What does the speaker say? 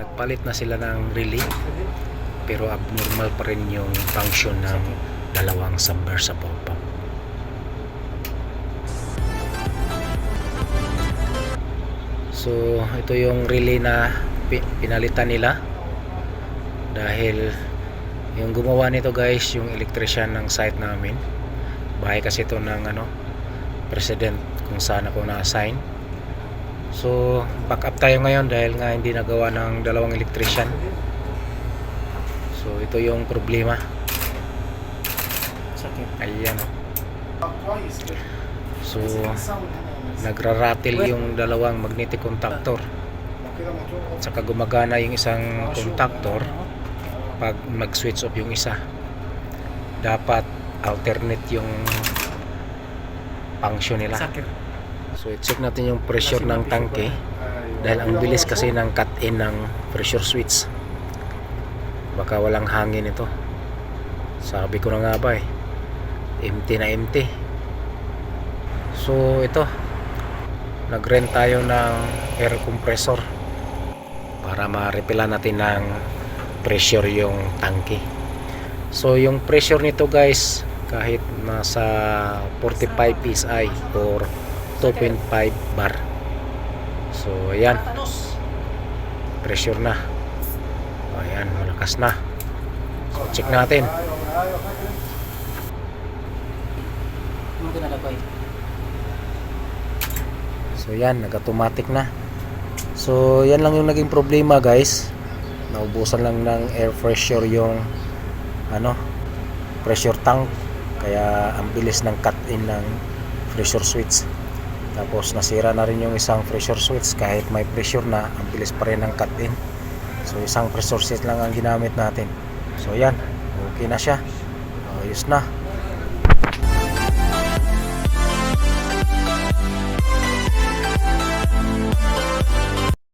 nagpalit na sila ng relay pero abnormal pa rin yung function ng dalawang submersible pump. So ito yung relay na pi- pinalitan nila. Dahil yung gumawa nito guys yung electrician ng site namin. Bahay kasi ito ng ano president kung saan ako na-assign so back up tayo ngayon dahil nga hindi nagawa ng dalawang electrician. So ito yung problema. Ayan. Oh. so nagraratil yung dalawang magnetic contactor. At saka gumagana yung isang contactor pag mag-switch off yung isa. Dapat alternate yung function nila so i-check natin yung pressure ng tangke. Dahil ang bilis kasi ng cut in ng pressure switch. Baka walang hangin ito. Sabi ko na nga ba eh. Empty na empty. So ito. Nag-rent tayo ng air compressor para ma-refill natin ng pressure yung tangke. So yung pressure nito guys kahit nasa 45 psi or 2.5 bar so ayan pressure na ayan malakas na so check natin So yan, nag-automatic na. So yan lang yung naging problema guys. Naubusan lang ng air pressure yung ano, pressure tank. Kaya ang bilis ng cut in ng pressure switch. Tapos nasira na rin yung isang pressure switch kahit may pressure na, ang bilis pa rin ng cut in. So isang pressure switch lang ang ginamit natin. So yan, okay na siya. Ayos na.